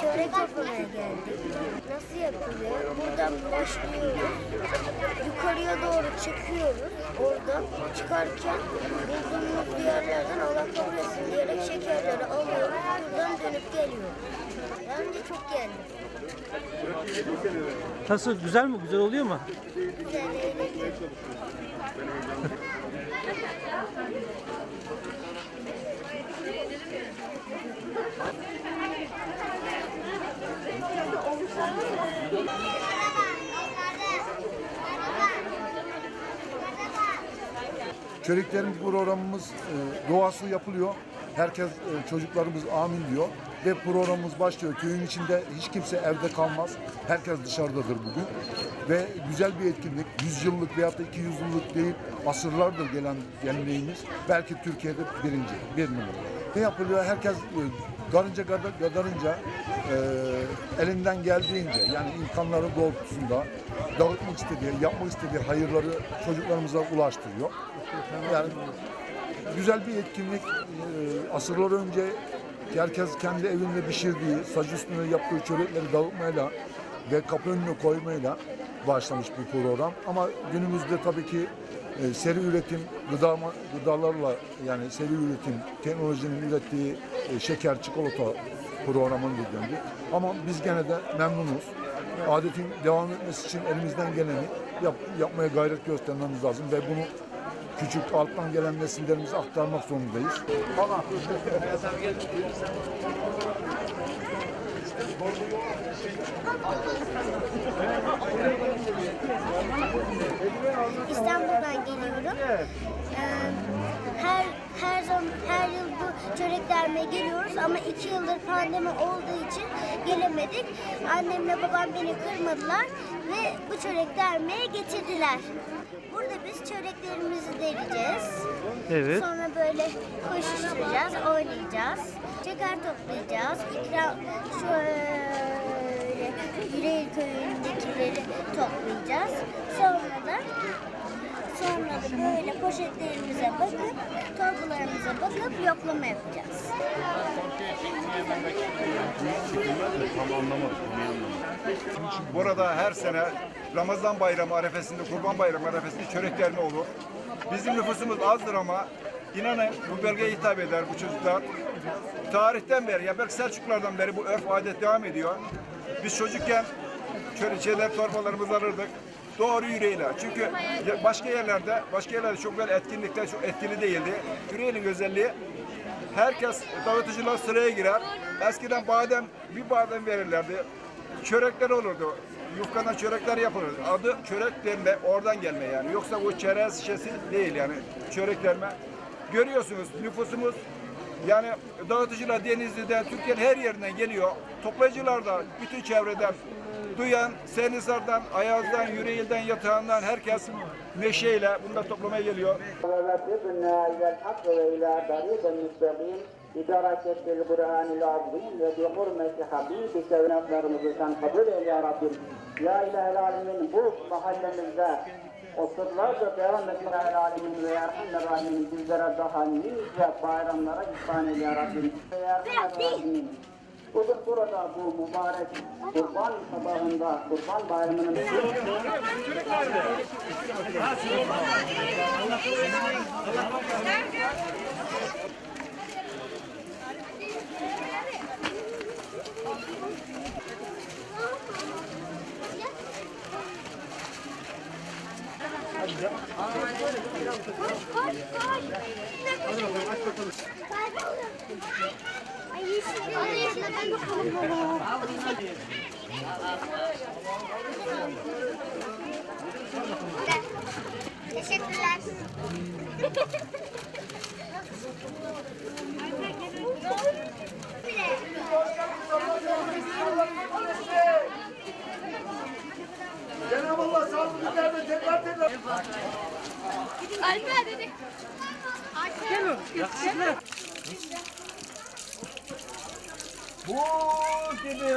Çörek yapmaya geldik. Nasıl Buradan başlıyoruz. Yukarıya doğru çıkıyoruz. Oradan çıkarken bulduğumuz yerlerden Allah kabul etsin diyerek şekerleri alıyoruz. Buradan dönüp geliyoruz. Daha önce çok geldim. Nasıl güzel mi? Güzel oluyor mu? Güzel eğlenceli. Çöreklerimiz programımız e, doğası yapılıyor. Herkes e, çocuklarımız amin diyor. Ve programımız başlıyor. Köyün içinde hiç kimse evde kalmaz. Herkes dışarıdadır bugün. Ve güzel bir etkinlik. 100 yıllık veyahut da 200 yıllık değil asırlardır gelen geleneğimiz. Belki Türkiye'de birinci, bir numara. Ne yapılıyor? Herkes e, garınca gadar- gadarınca e, elinden geldiğince yani imkanları doğrultusunda dağıtmak istediği, yapmak istediği hayırları çocuklarımıza ulaştırıyor. Yani güzel bir etkinlik. Ee, asırlar önce herkes kendi evinde pişirdiği, saç üstüne yaptığı çörekleri dağıtmayla ve kapı önüne koymayla başlamış bir program. Ama günümüzde tabii ki e, seri üretim, gıda, gıdalarla yani seri üretim, teknolojinin ürettiği e, şeker, çikolata programına döndü. Ama biz gene de memnunuz. Adetin devam etmesi için elimizden geleni yap, yapmaya gayret göstermemiz lazım ve bunu küçük alttan gelen nesillerimize aktarmak zorundayız. İstanbul'dan geliyorum. Ee, her her zaman her yıl bu çörek dermeye geliyoruz ama iki yıldır pandemi olduğu için gelemedik. Annemle babam beni kırmadılar ve bu çörek dermeye getirdiler. Burada biz çöreklerimizi deleceğiz. Evet. Sonra böyle koşuşturacağız, oynayacağız. Şeker toplayacağız. İkram şöyle Yüreğir köyündekileri toplayacağız. Sonra da sonra da böyle poşetlerimize bakıp torbalarımıza bakıp yoklama yapacağız. Burada her sene Ramazan bayramı arefesinde, Kurban bayramı arefesinde çörek derneği olur. Bizim nüfusumuz azdır ama inanın bu bölgeye hitap eder bu çocuklar. Tarihten beri, ya belki Selçuklulardan beri bu örf adet devam ediyor. Biz çocukken çörek şeyler, torbalarımızı alırdık. Doğru yüreğiyle. Çünkü başka yerlerde, başka yerlerde çok böyle etkinlikler çok etkili değildi. Yüreğinin özelliği herkes dağıtıcılar sıraya girer. Eskiden badem, bir badem verirlerdi çörekler olurdu. Yufkadan çörekler yapılırdı. Adı çörek derme oradan gelme yani. Yoksa bu çerez şişesi değil yani. Çörek derme. Görüyorsunuz nüfusumuz yani dağıtıcılar Denizli'den, Türkiye'nin her yerinden geliyor. Toplayıcılar da bütün çevreden Duyan, Senisar'dan, Ayaz'dan, Yüreğil'den, Yatağan'dan herkes neşeyle bunlar toplamaya geliyor. ووفقنا إلى الحق وإلى طريق المستقيم بدرجة القرآن العظيم وبحرمة حبيبك ونفسنا sen kabul eyle ya Rabbim. Ya İlahel Alemin bu mahallemizde Osutlarca devam etmeye el alemin ve yerhamler rahimin bizlere daha nice bayramlara ihsan eyle ya Rabbim. Ve yerhamler. Bugün burada bu mübarek kurban sabahında, kurban bayramının Ay yeşil. Ay yeşil. Ben bakalım. Teşekkürler. Allah sağlık günlerde tekrar tekrar. Alper dedi. Bu gibi